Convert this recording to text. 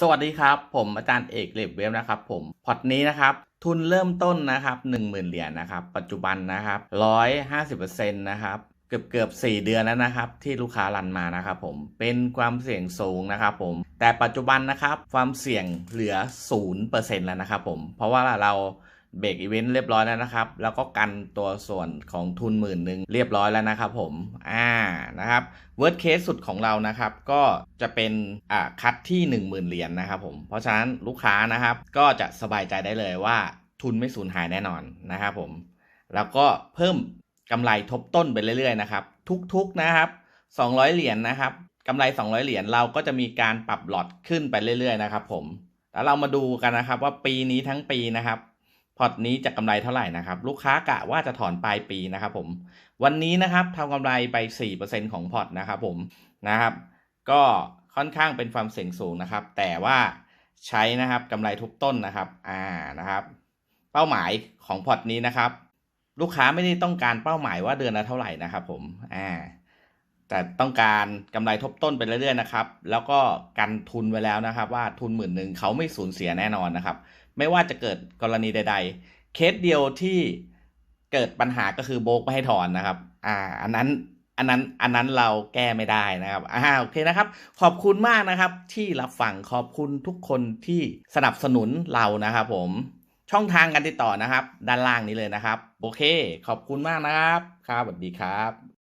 สวัสดีครับ ผมอาจารย์เอกเล็บเว็บนะครับ ผมพอดนี้นะครับ ทุนเริ่มต้นนะครับ10,000 เหรียญนะครับ ปัจจุบันนะครับ150%นะครับเกือบเกือบ4เดือนแล้วนะครับ ที่ลูกค้ารันมานะครับ ผมเป็นความเสี่ยงสูงนะครับผมแต่ปัจจุบันนะครับ ความเสี่ยงเหลือ0%แล้วนะครับ ผมเพราะว่าเรา เบรกอีเวนต์เรียบร้อยแล้วนะครับ แล้วก็กันตัวส่วนของทุนหมื่นหนึ่งเรียบร้อยแล้วนะครับผมอ่านะครับเวิร์ดเคสสุดของเรานะครับก็จะเป็นอ่าคัดที่ 10,000 เหรียญนะครับผมเพราะฉะนั้นลูกค้านะครับก็จะสบายใจได้เลยว่าทุนไม่สูญหายแน่นอนนะครับผมแล้วก็เพิ่มกำไรทบต้นไปเรื่อยๆนะครับทุกๆนะครับ 200 เหรียญนะครับกำไร 200 เหรียญเราก็จะมีการปรับหลอดขึ้นไปเรื่อยๆนะครับผมแล้วเรามาดูกันนะครับว่าปีนี้ทั้งปีนะครับ พอร์ตนี้จะกำไรเท่าไหร่นะครับ ลูกค้ากะว่าจะถอนปลายปีนะครับผมวันนี้นะครับทำกำไรไป 4%ของพอร์ตนะครับผมนะครับ ก็ค่อนข้างเป็นความเสี่ยงสูงนะครับ แต่ว่าใช้นะครับกำไรทุกต้นนะครับอ่านะครับ เป้าหมายของพอร์ตนี้นะครับ ลูกค้าไม่ได้ต้องการเป้าหมายว่าเดือนละเท่าไหร่นะครับผมอ่า แต่ต้องการกำไรทบต้นไปเรื่อยๆนะครับ แล้วก็กันทุนไว้แล้วนะครับ ว่าทุนหมื่นหนึ่งเขาไม่สูญเสียแน่นอนนะครับ ไม่ว่าจะเกิดกรณีใด ๆ เคสเดียวที่เกิดปัญหาก็คือโบกไม่ให้ถอนนะครับ อ่า อันนั้น อันนั้น อันนั้นเราแก้ไม่ได้นะครับ อ่า โอเคนะครับ ขอบคุณมากนะครับ ที่รับฟัง ขอบคุณทุกคนที่สนับสนุนเรานะครับ ผม ช่องทางการติดต่อนะครับ ด้านล่างนี้เลยนะครับ โอเค ขอบคุณมากนะครับ ครับสวัสดีครับ